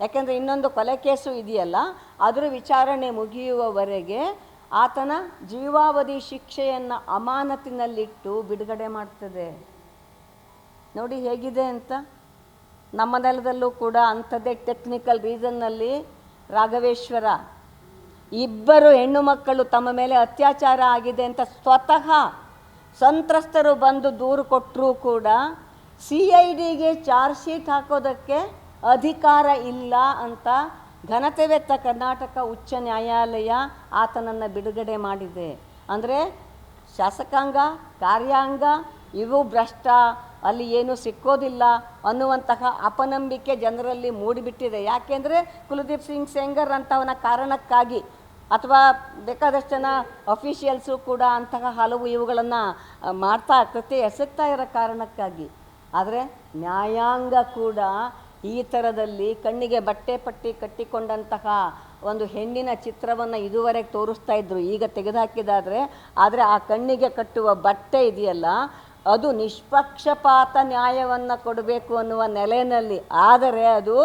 Speaker 1: ಯಾಕೆಂದರೆ ಇನ್ನೊಂದು ಕೊಲೆ ಕೇಸು ಇದೆಯಲ್ಲ, ಅದರ ವಿಚಾರಣೆ ಮುಗಿಯುವವರೆಗೆ ಆತನ ಜೀವಾವಧಿ ಶಿಕ್ಷೆಯನ್ನು ಅಮಾನತಿನಲ್ಲಿಟ್ಟು ಬಿಡುಗಡೆ ಮಾಡ್ತದೆ. ನೋಡಿ ಹೇಗಿದೆ ಅಂತ? ನಮ್ಮ ನೆಲದಲ್ಲೂ ಕೂಡ ಅಂಥದ್ದೇ ಟೆಕ್ನಿಕಲ್ ರೀಸನ್ನಲ್ಲಿ ರಾಘವೇಶ್ವರ ಇಬ್ಬರು ಹೆಣ್ಣು ಮಕ್ಕಳು ತಮ್ಮ ಮೇಲೆ ಅತ್ಯಾಚಾರ ಆಗಿದೆ ಅಂತ ಸ್ವತಃ ಸಂತ್ರಸ್ತರು ಬಂದು ದೂರು ಕೊಟ್ಟರೂ ಕೂಡ ಸಿ ಐ ಡಿಗೆ ಚಾರ್ಜ್ ಶೀಟ್ ಹಾಕೋದಕ್ಕೆ ಅಧಿಕಾರ ಇಲ್ಲ ಅಂತ ಘನತೆವೆತ್ತ ಕರ್ನಾಟಕ ಉಚ್ಚ ನ್ಯಾಯಾಲಯ ಆತನನ್ನು ಬಿಡುಗಡೆ ಮಾಡಿದೆ. ಅಂದರೆ ಶಾಸಕಾಂಗ, ಕಾರ್ಯಾಂಗ, ಇವು ಭ್ರಷ್ಟ ಅಲ್ಲಿ ಏನು ಸಿಕ್ಕೋದಿಲ್ಲ ಅನ್ನುವಂತಹ ಅಪನಂಬಿಕೆ ಜನರಲ್ಲಿ ಮೂಡಿಬಿಟ್ಟಿದೆ. ಯಾಕೆಂದರೆ ಕುಲದೀಪ್ ಸಿಂಗ್ ಸೆಂಗರ್ ಅಂತವನ ಕಾರಣಕ್ಕಾಗಿ ಅಥವಾ ಬೇಕಾದಷ್ಟು ಜನ ಅಫಿಷಿಯಲ್ಸು ಕೂಡ ಅಂತಹ ಹಲವು ಇವುಗಳನ್ನು ಮಾಡ್ತಾ ಕೃತಿ ಎಸಗ್ತಾ ಇರೋ ಕಾರಣಕ್ಕಾಗಿ. ಆದರೆ ನ್ಯಾಯಾಂಗ ಕೂಡ ಈ ಥರದಲ್ಲಿ ಕಣ್ಣಿಗೆ ಬಟ್ಟೆ ಪಟ್ಟಿ ಕಟ್ಟಿಕೊಂಡಂತಹ ಒಂದು ಹೆಣ್ಣಿನ ಚಿತ್ರವನ್ನು ಇದುವರೆಗೆ ತೋರಿಸ್ತಾ ಇದ್ದರು ಈಗ ತೆಗೆದುಹಾಕಿದಾದರೆ ಆದರೆ ಆ ಕಣ್ಣಿಗೆ ಕಟ್ಟುವ ಬಟ್ಟೆ ಇದೆಯಲ್ಲ ಅದು ನಿಷ್ಪಕ್ಷಪಾತ ನ್ಯಾಯವನ್ನು ಕೊಡಬೇಕು ಅನ್ನುವ ನೆಲೆಯಲ್ಲಿ. ಆದರೆ ಅದು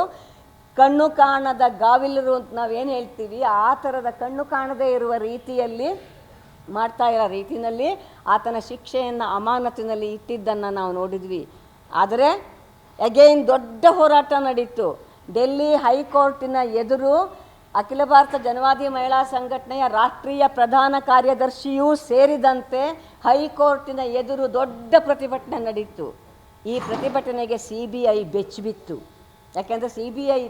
Speaker 1: ಕಣ್ಣು ಕಾಣದ ಗಾವಿಲರು ಅಂತ ನಾವೇನು ಹೇಳ್ತೀವಿ, ಆ ಥರದ ಕಣ್ಣು ಕಾಣದೇ ಇರುವ ರೀತಿಯಲ್ಲಿ ಮಾಡ್ತಾ ಇರೋ ರೀತಿಯಲ್ಲಿ ಆತನ ಶಿಕ್ಷೆಯನ್ನು ಅಮಾನತಿನಲ್ಲಿ ಇಟ್ಟಿದ್ದನ್ನು ನಾವು ನೋಡಿದ್ವಿ. ಆದರೆ ಅಗೈನ್ ದೊಡ್ಡ ಹೋರಾಟ ನಡೀತು. ಡೆಲ್ಲಿ ಹೈಕೋರ್ಟಿನ ಎದುರು ಅಖಿಲ ಭಾರತ ಜನವಾದಿ ಮಹಿಳಾ ಸಂಘಟನೆಯ ರಾಷ್ಟ್ರೀಯ ಪ್ರಧಾನ ಕಾರ್ಯದರ್ಶಿಯೂ ಸೇರಿದಂತೆ ಹೈಕೋರ್ಟಿನ ಎದುರು ದೊಡ್ಡ ಪ್ರತಿಭಟನೆ ನಡೀತು. ಈ ಪ್ರತಿಭಟನೆಗೆ ಸಿ ಬಿ ಐ ಬೆಚ್ಚಿಬಿತ್ತು. ಯಾಕೆಂದರೆ ಸಿ ಬಿ ಐ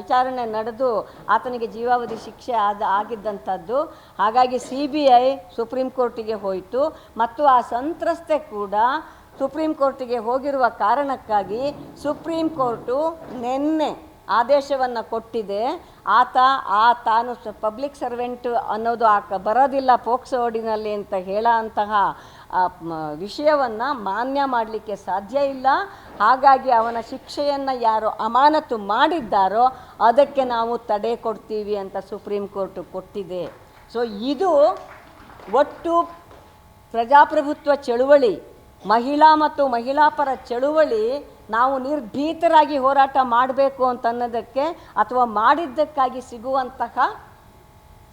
Speaker 1: ವಿಚಾರಣೆ ನಡೆದು ಆತನಿಗೆ ಜೀವಾವಧಿ ಶಿಕ್ಷೆ ಆದ ಆಗಿದ್ದಂಥದ್ದು. ಹಾಗಾಗಿ ಸಿ ಬಿ ಐ ಸುಪ್ರೀಂ ಕೋರ್ಟಿಗೆ ಹೋಯಿತು. ಮತ್ತು ಆ ಸಂತ್ರಸ್ತೆ ಕೂಡ ಸುಪ್ರೀಂ ಕೋರ್ಟಿಗೆ ಹೋಗಿರುವ ಕಾರಣಕ್ಕಾಗಿ ಸುಪ್ರೀಂ ಕೋರ್ಟು ನಿನ್ನೆ ಆದೇಶವನ್ನು ಕೊಟ್ಟಿದೆ. ಆತ, ಆ ತಾನು ಪಬ್ಲಿಕ್ ಸರ್ವೆಂಟ್ ಅನ್ನೋದು ಆ ಕ- ಬರೋದಿಲ್ಲ ಪೋಕ್ಸೋ ಓಡಿನಲ್ಲಿ ಅಂತ ಹೇಳೋ ಅಂತಹ ವಿಷಯವನ್ನು ಮಾನ್ಯ ಮಾಡಲಿಕ್ಕೆ ಸಾಧ್ಯ ಇಲ್ಲ. ಹಾಗಾಗಿ ಅವನ ಶಿಕ್ಷೆಯನ್ನು ಯಾರು ಅಮಾನತು ಮಾಡಿದ್ದಾರೋ ಅದಕ್ಕೆ ನಾವು ತಡೆ ಕೊಡ್ತೀವಿ ಅಂತ ಸುಪ್ರೀಂ ಕೋರ್ಟು ಕೊಟ್ಟಿದೆ. ಸೊ ಇದು ಒಟ್ಟು ಪ್ರಜಾಪ್ರಭುತ್ವ ಚಳುವಳಿ, ಮಹಿಳಾ ಮತ್ತು ಮಹಿಳಾ ಪರ ಚಳುವಳಿ ನಾವು ನಿರ್ಭೀತರಾಗಿ ಹೋರಾಟ ಮಾಡಬೇಕು ಅಂತನ್ನೋದಕ್ಕೆ ಅಥವಾ ಮಾಡಿದ್ದಕ್ಕಾಗಿ ಸಿಗುವಂತಹ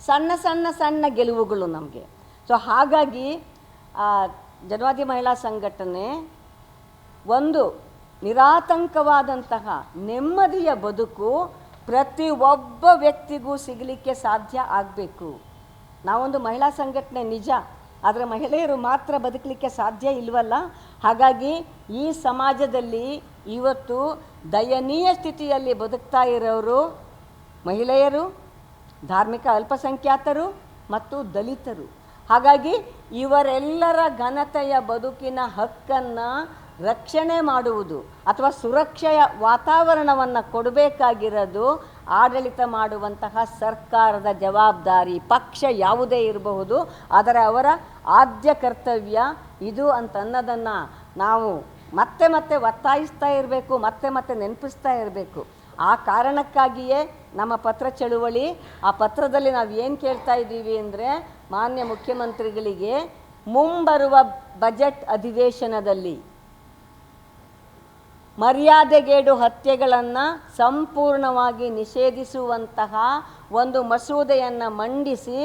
Speaker 1: ಸಣ್ಣ ಸಣ್ಣ ಸಣ್ಣ ಗೆಲುವುಗಳು ನಮಗೆ. ಸೊ ಹಾಗಾಗಿ ಜನವಾದಿ ಮಹಿಳಾ ಸಂಘಟನೆ ಒಂದು ನಿರಾತಂಕವಾದಂತಹ ನೆಮ್ಮದಿಯ ಬದುಕು ಪ್ರತಿ ಒಬ್ಬ ವ್ಯಕ್ತಿಗೂ ಸಿಗಲಿಕ್ಕೆ ಸಾಧ್ಯ ಆಗಬೇಕು. ನಾವೊಂದು ಮಹಿಳಾ ಸಂಘಟನೆ ನಿಜ. ಆದರೆ ಮಹಿಳೆಯರು ಮಾತ್ರ ಬದುಕಲಿಕ್ಕೆ ಸಾಧ್ಯ ಇಲ್ವಲ್ಲ? ಹಾಗಾಗಿ ಈ ಸಮಾಜದಲ್ಲಿ ಇವತ್ತು ದಯನೀಯ ಸ್ಥಿತಿಯಲ್ಲಿ ಬದುಕ್ತಾ ಇರೋರು ಮಹಿಳೆಯರು, ಧಾರ್ಮಿಕ ಅಲ್ಪಸಂಖ್ಯಾತರು ಮತ್ತು ದಲಿತರು. ಹಾಗಾಗಿ ಇವರೆಲ್ಲರ ಘನತೆಯ ಬದುಕಿನ ಹಕ್ಕನ್ನು ರಕ್ಷಣೆ ಮಾಡುವುದು ಅಥವಾ ಸುರಕ್ಷೆಯ ವಾತಾವರಣವನ್ನು ಕೊಡಬೇಕಾಗಿರೋದು ಆಡಳಿತ ಮಾಡುವಂತಹ ಸರ್ಕಾರದ ಜವಾಬ್ದಾರಿ, ಪಕ್ಷ ಯಾವುದೇ ಇರಬಹುದು, ಆದರೆ ಅವರ ಆದ್ಯ ಕರ್ತವ್ಯ ಇದು ಅಂತ ಅನ್ನೋದನ್ನು ನಾವು ಮತ್ತೆ ಮತ್ತೆ ಒತ್ತಾಯಿಸ್ತಾ ಇರಬೇಕು, ಮತ್ತೆ ಮತ್ತೆ ನೆನಪಿಸ್ತಾ ಇರಬೇಕು. ಆ ಕಾರಣಕ್ಕಾಗಿಯೇ ನಮ್ಮ ಪತ್ರ ಚಳುವಳಿ, ಆ ಪತ್ರದಲ್ಲಿ ನಾವು ಏನು ಕೇಳ್ತಾ ಇದ್ದೀವಿ ಅಂದರೆ ಮಾನ್ಯ ಮುಖ್ಯಮಂತ್ರಿಗಳಿಗೆ ಮುಂಬರುವ ಬಜೆಟ್ ಅಧಿವೇಶನದಲ್ಲಿ ಮರ್ಯಾದೆಗೇಡು ಹತ್ಯೆಗಳನ್ನು ಸಂಪೂರ್ಣವಾಗಿ ನಿಷೇಧಿಸುವಂತಹ ಒಂದು ಮಸೂದೆಯನ್ನು ಮಂಡಿಸಿ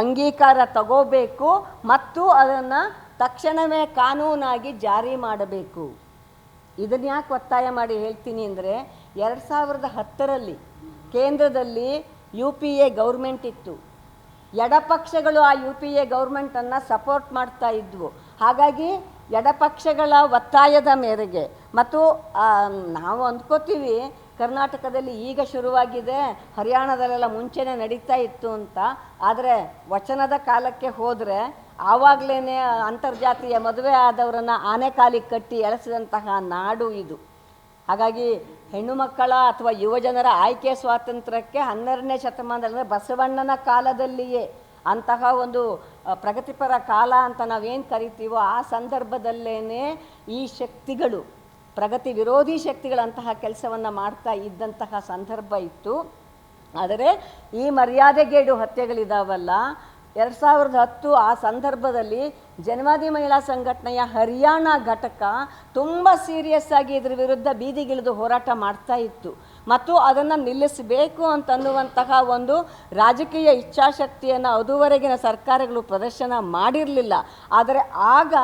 Speaker 1: ಅಂಗೀಕಾರ ತಗೋಬೇಕು ಮತ್ತು ಅದನ್ನು ತಕ್ಷಣವೇ ಕಾನೂನಾಗಿ ಜಾರಿ ಮಾಡಬೇಕು. ಇದನ್ನು ಯಾಕೆ ಒತ್ತಾಯ ಮಾಡಿ ಹೇಳ್ತೀನಿ ಅಂದರೆ ಎರಡು ಸಾವಿರದ ಹತ್ತರಲ್ಲಿ ಕೇಂದ್ರದಲ್ಲಿ ಯು ಪಿ ಎ ಗೌರ್ಮೆಂಟ್ ಇತ್ತು. ಎಡಪಕ್ಷಗಳು ಆ ಯು ಪಿ ಎ ಗೌರ್ಮೆಂಟನ್ನು ಸಪೋರ್ಟ್ ಮಾಡ್ತಾ ಇದ್ವು. ಹಾಗಾಗಿ ಎಡಪಕ್ಷಗಳ ಒತ್ತಾಯದ ಮೇರೆಗೆ. ಮತ್ತು ನಾವು ಅಂದ್ಕೋತೀವಿ, ಕರ್ನಾಟಕದಲ್ಲಿ ಈಗ ಶುರುವಾಗಿದೆ, ಹರಿಯಾಣದಲ್ಲೆಲ್ಲ ಮುಂಚೆನೇ ನಡೀತಾ ಇತ್ತು ಅಂತ. ಆದರೆ, ವಚನದ ಕಾಲಕ್ಕೆ ಹೋದರೆ ಆವಾಗಲೇ ಅಂತರ್ಜಾತೀಯ ಮದುವೆ ಆದವರನ್ನು ಆನೆಕಾಲಿಗೆ ಕಟ್ಟಿ ಎಳೆಸಿದಂತಹ ನಾಡು ಇದು. ಹಾಗಾಗಿ ಹೆಣ್ಣು ಮಕ್ಕಳ ಅಥವಾ ಯುವಜನರ ಆಯ್ಕೆ ಸ್ವಾತಂತ್ರ್ಯಕ್ಕೆ ಹನ್ನೆರಡನೇ ಶತಮಾನದಲ್ಲಿ ಬಸವಣ್ಣನ ಕಾಲದಲ್ಲಿಯೇ ಅಂತಹ ಒಂದು ಪ್ರಗತಿಪರ ಕಾಲ ಅಂತ ನಾವೇನು ಕರಿತೀವೋ ಆ ಸಂದರ್ಭದಲ್ಲೇ ಈ ಶಕ್ತಿಗಳು, ಪ್ರಗತಿ ವಿರೋಧಿ ಶಕ್ತಿಗಳಂತಹ ಕೆಲಸವನ್ನು ಮಾಡ್ತಾ ಇದ್ದಂತಹ ಸಂದರ್ಭ ಇತ್ತು. ಆದರೆ ಈ ಮರ್ಯಾದೆಗೇಡು ಹತ್ಯೆಗಳಿದಾವಲ್ಲ, ಎರಡು ಸಾವಿರದ ಹತ್ತು ಆ ಸಂದರ್ಭದಲ್ಲಿ ಜನವಾದಿ ಮಹಿಳಾ ಸಂಘಟನೆಯ ಹರಿಯಾಣ ಘಟಕ ತುಂಬ ಸೀರಿಯಸ್ ಆಗಿ ಇದರ ವಿರುದ್ಧ ಬೀದಿಗಿಳಿದು ಹೋರಾಟ ಮಾಡ್ತಾ ಇತ್ತು. ಮತ್ತು ಅದನ್ನು ನಿಲ್ಲಿಸಬೇಕು ಅಂತನ್ನುವಂತಹ ಒಂದು ರಾಜಕೀಯ ಇಚ್ಛಾಶಕ್ತಿಯನ್ನು ಅದುವರೆಗಿನ ಸರ್ಕಾರಗಳು ಪ್ರದರ್ಶನ ಮಾಡಿರಲಿಲ್ಲ. ಆದರೆ ಆಗ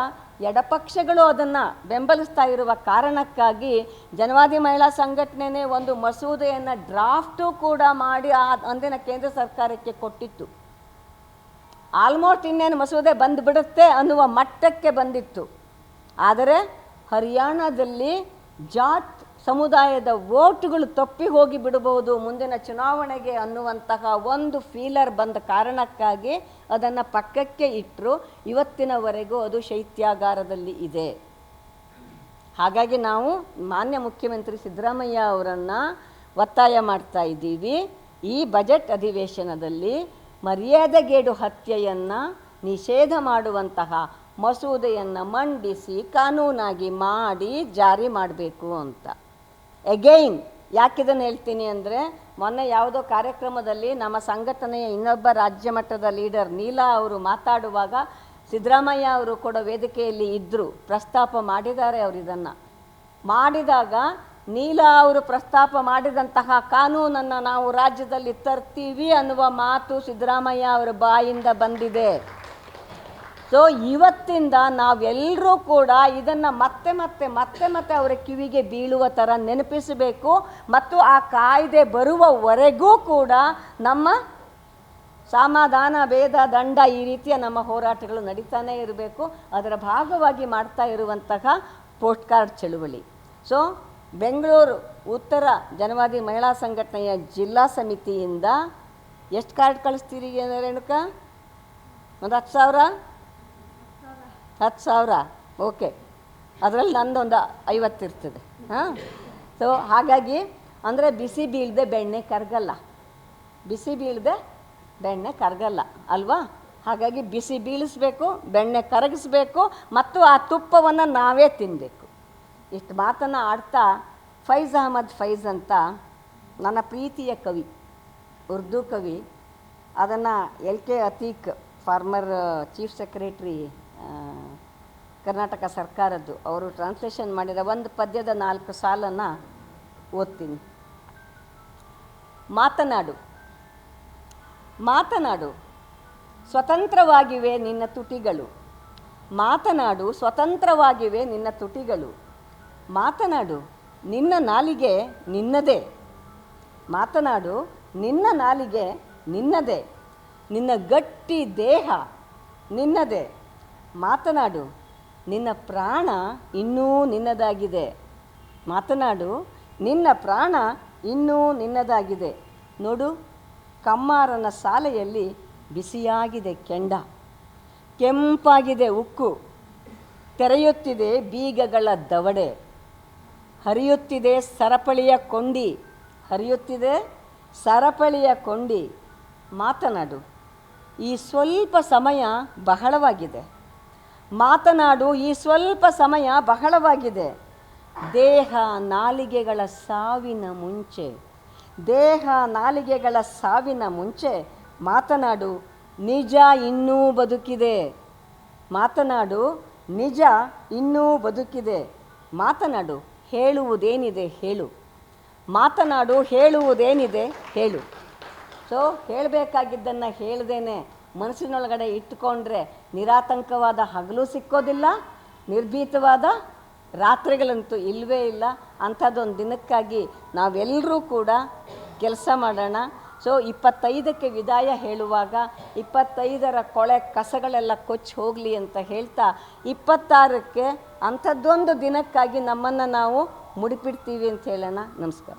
Speaker 1: ಎಡಪಕ್ಷಗಳು ಅದನ್ನು ಬೆಂಬಲಿಸ್ತಾ ಇರುವ ಕಾರಣಕ್ಕಾಗಿ ಜನವಾದಿ ಮಹಿಳಾ ಸಂಘಟನೆಯೇ ಒಂದು ಮಸೂದೆಯನ್ನು ಡ್ರಾಫ್ಟು ಕೂಡ ಮಾಡಿ ಆ ಅಂದಿನ ಕೇಂದ್ರ ಸರ್ಕಾರಕ್ಕೆ ಕೊಟ್ಟಿತ್ತು. ಆಲ್ಮೋಸ್ಟ್ ಇನ್ನೇನು ಮಸೂದೆ ಬಂದುಬಿಡುತ್ತೆ ಅನ್ನುವ ಮಟ್ಟಕ್ಕೆ ಬಂದಿತ್ತು. ಆದರೆ ಹರಿಯಾಣದಲ್ಲಿ ಜಾಟ್ ಸಮುದಾಯದ ವೋಟುಗಳು ತಪ್ಪಿ ಹೋಗಿ ಬಿಡಬಹುದು ಮುಂದಿನ ಚುನಾವಣೆಗೆ ಅನ್ನುವಂತಹ ಒಂದು ಫೀಲರ್ ಬಂದ ಕಾರಣಕ್ಕಾಗಿ ಅದನ್ನು ಪಕ್ಕಕ್ಕೆ ಇಟ್ಟರು ಇವತ್ತಿನವರೆಗೂ ಅದು ಶೈತ್ಯಾಗಾರದಲ್ಲಿ ಇದೆ. ಹಾಗಾಗಿ ನಾವು ಮಾನ್ಯ ಮುಖ್ಯಮಂತ್ರಿ ಸಿದ್ದರಾಮಯ್ಯ ಅವರನ್ನು ಒತ್ತಾಯ ಮಾಡ್ತಾ ಇದ್ದೀವಿ. ಈ ಬಜೆಟ್ ಅಧಿವೇಶನದಲ್ಲಿ ಮರ್ಯಾದೆಗೇಡು ಹತ್ಯೆಯನ್ನು ನಿಷೇಧ ಮಾಡುವಂತಹ ಮಸೂದೆಯನ್ನು ಮಂಡಿಸಿ ಕಾನೂನಾಗಿ ಮಾಡಿ ಜಾರಿ ಮಾಡಬೇಕು ಅಂತ. ಎಗೈನ್ ಯಾಕಿದನ್ನು ಹೇಳ್ತೀನಿ ಅಂದರೆ, ಮೊನ್ನೆ ಯಾವುದೋ ಕಾರ್ಯಕ್ರಮದಲ್ಲಿ ನಮ್ಮ ಸಂಘಟನೆಯ ಇನ್ನೊಬ್ಬ ರಾಜ್ಯ ಮಟ್ಟದ ಲೀಡರ್ ನೀಲಾ ಅವರು ಮಾತಾಡುವಾಗ ಸಿದ್ದರಾಮಯ್ಯ ಅವರು ಕೂಡ ವೇದಿಕೆಯಲ್ಲಿ ಇದ್ದರು ಪ್ರಸ್ತಾಪ ಮಾಡಿದ್ದಾರೆ ಅವರು ಇದನ್ನು. ಮಾಡಿದಾಗ ನೀಲಾ ಅವರು ಪ್ರಸ್ತಾಪ ಮಾಡಿದಂತಹ ಕಾನೂನನ್ನು ನಾವು ರಾಜ್ಯದಲ್ಲಿ ತರ್ತೀವಿ ಅನ್ನುವ ಮಾತು ಸಿದ್ದರಾಮಯ್ಯ ಅವರ ಬಾಯಿಂದ ಬಂದಿದೆ. ಸೊ ಇವತ್ತಿಂದ ನಾವೆಲ್ಲರೂ ಕೂಡ ಇದನ್ನು ಮತ್ತೆ ಮತ್ತೆ ಮತ್ತೆ ಮತ್ತೆ ಅವರ ಕಿವಿಗೆ ಬೀಳುವ ಥರ ನೆನಪಿಸಬೇಕು ಮತ್ತು ಆ ಕಾಯ್ದೆ ಬರುವವರೆಗೂ ಕೂಡ ನಮ್ಮ ಸಮಾಧಾನ, ಭೇದ, ದಂಡ ಈ ರೀತಿಯ ನಮ್ಮ ಹೋರಾಟಗಳು ನಡೀತಾನೇ ಇರಬೇಕು. ಅದರ ಭಾಗವಾಗಿ ಮಾಡ್ತಾ ಇರುವಂತಹ ಪೋಸ್ಟ್ ಕಾರ್ಡ್ ಚಳುವಳಿ. ಸೊ ಬೆಂಗಳೂರು ಉತ್ತರ ಜನವಾದಿ ಮಹಿಳಾ ಸಂಘಟನೆಯ ಜಿಲ್ಲಾ ಸಮಿತಿಯಿಂದ ಎಷ್ಟು ಕಾರ್ಡ್ ಕಳಿಸ್ತೀರಿ ರೇಣುಕಾ ಒಂದು ಹತ್ತು ಸಾವಿರ? ಹತ್ತು ಸಾವಿರ? ಓಕೆ. ಅದರಲ್ಲಿ ನಂದೊಂದು ಐವತ್ತು ಇರ್ತದೆ. ಹಾಂ? ಸೊ ಹಾಗಾಗಿ, ಅಂದರೆ ಬಿಸಿ ಬೀಳದೆ ಬೆಣ್ಣೆ ಕರಗಲ್ಲ. ಬಿಸಿ ಬೀಳದೆ ಬೆಣ್ಣೆ ಕರಗಲ್ಲ, ಅಲ್ವಾ? ಹಾಗಾಗಿ ಬಿಸಿ ಬೀಳಿಸ್ಬೇಕು, ಬೆಣ್ಣೆ ಕರಗಿಸ್ಬೇಕು, ಮತ್ತು ಆ ತುಪ್ಪವನ್ನು ನಾವೇ ತಿನ್ನಬೇಕು ಇಷ್ಟು ಮಾತನ್ನು ಆಡ್ತಾ, ಫೈಜ್ ಅಹಮದ್ ಫೈಜ್ ಅಂತ ನನ್ನ ಪ್ರೀತಿಯ ಕವಿ, ಉರ್ದು ಕವಿ, ಅದನ್ನು L K Atiq, former, chief secretary Karnataka ಸರ್ಕಾರದ್ದು. ಅವರು ಟ್ರಾನ್ಸ್ಲೇಷನ್ ಮಾಡಿದ ಒಂದು ಪದ್ಯದ ನಾಲ್ಕು ಸಾಲನ್ನು ಓದ್ತೀನಿ. ಮಾತನಾಡು. ಮಾತನಾಡು. ಸ್ವತಂತ್ರವಾಗಿವೆ ನಿನ್ನ ತುಟಿಗಳು. ಮಾತನಾಡು, ಸ್ವತಂತ್ರವಾಗಿವೆ ನಿನ್ನ ತುಟಿಗಳು. ಮಾತನಾಡು, ನಿನ್ನ ನಾಲಿಗೆ ನಿನ್ನದೇ. ಮಾತನಾಡು, ನಿನ್ನ ನಾಲಿಗೆ ನಿನ್ನದೇ. ನಿನ್ನ ಗಟ್ಟಿ ದೇಹ ನಿನ್ನದೇ. ಮಾತನಾಡು, ನಿನ್ನ ಪ್ರಾಣ ಇನ್ನೂ ನಿನ್ನದಾಗಿದೆ. ಮಾತನಾಡು, ನಿನ್ನ ಪ್ರಾಣ ಇನ್ನೂ ನಿನ್ನದಾಗಿದೆ. ನೋಡು, ಕಮ್ಮಾರನ ಸಾಲೆಯಲ್ಲಿ ಬಿಸಿಯಾಗಿದೆ ಕೆಂಡ. ಕೆಂಪಾಗಿದೆ ಉಕ್ಕು. ತೆರೆಯುತ್ತಿದೆ ಬೀಗಗಳ ದವಡೆ. ಹರಿಯುತ್ತಿದೆ ಸರಪಳಿಯ ಕೊಂಡಿ. ಹರಿಯುತ್ತಿದೆ ಸರಪಳಿಯ ಕೊಂಡಿ. ಮಾತನಾಡು, ಈ ಸ್ವಲ್ಪ ಸಮಯ ಬಹಳವಾಗಿದೆ. ಮಾತನಾಡು, ಈ ಸ್ವಲ್ಪ ಸಮಯ ಬಹಳವಾಗಿದೆ. ದೇಹ ನಾಲಿಗೆಗಳ ಸಾವಿನ ಮುಂಚೆ, ದೇಹ ನಾಲಿಗೆಗಳ ಸಾವಿನ ಮುಂಚೆ ಮಾತನಾಡು, ನಿಜ ಇನ್ನೂ ಬದುಕಿದೆ. ಮಾತನಾಡು, ನಿಜ ಇನ್ನೂ ಬದುಕಿದೆ. ಮಾತನಾಡು, ಹೇಳುವುದೇನಿದೆ ಹೇಳು. ಮಾತನಾಡು, ಹೇಳುವುದೇನಿದೆ ಹೇಳು. ಸೊ ಹೇಳಬೇಕಾಗಿದ್ದನ್ನು ಹೇಳ್ದೇನೆ. ಮನಸ್ಸಿನೊಳಗಡೆ ಇಟ್ಟುಕೊಂಡ್ರೆ ನಿರಾತಂಕವಾದ ಹಗಲು ಸಿಕ್ಕೋದಿಲ್ಲ, ನಿರ್ಭೀತವಾದ ರಾತ್ರಿಗಳಂತೂ ಇಲ್ಲವೇ ಇಲ್ಲ. ಅಂಥದ್ದೊಂದು ದಿನಕ್ಕಾಗಿ ನಾವೆಲ್ಲರೂ ಕೂಡ ಕೆಲಸ ಮಾಡೋಣ. ಸೊ ಇಪ್ಪತ್ತೈದಕ್ಕೆ ವಿದಾಯ ಹೇಳುವಾಗ ಇಪ್ಪತ್ತೈದರ ಕೊಳೆ ಕಸಗಳೆಲ್ಲ ಕೊಚ್ಚಿ ಹೋಗಲಿ ಅಂತ ಹೇಳ್ತಾ ಇಪ್ಪತ್ತಾರಕ್ಕೆ ಅಂಥದ್ದೊಂದು ದಿನಕ್ಕಾಗಿ ನಮ್ಮನ್ನು ನಾವು ಮುಡಿಪಿಡ್ತೀವಿ ಅಂತ ಹೇಳೋಣ. ನಮಸ್ಕಾರ.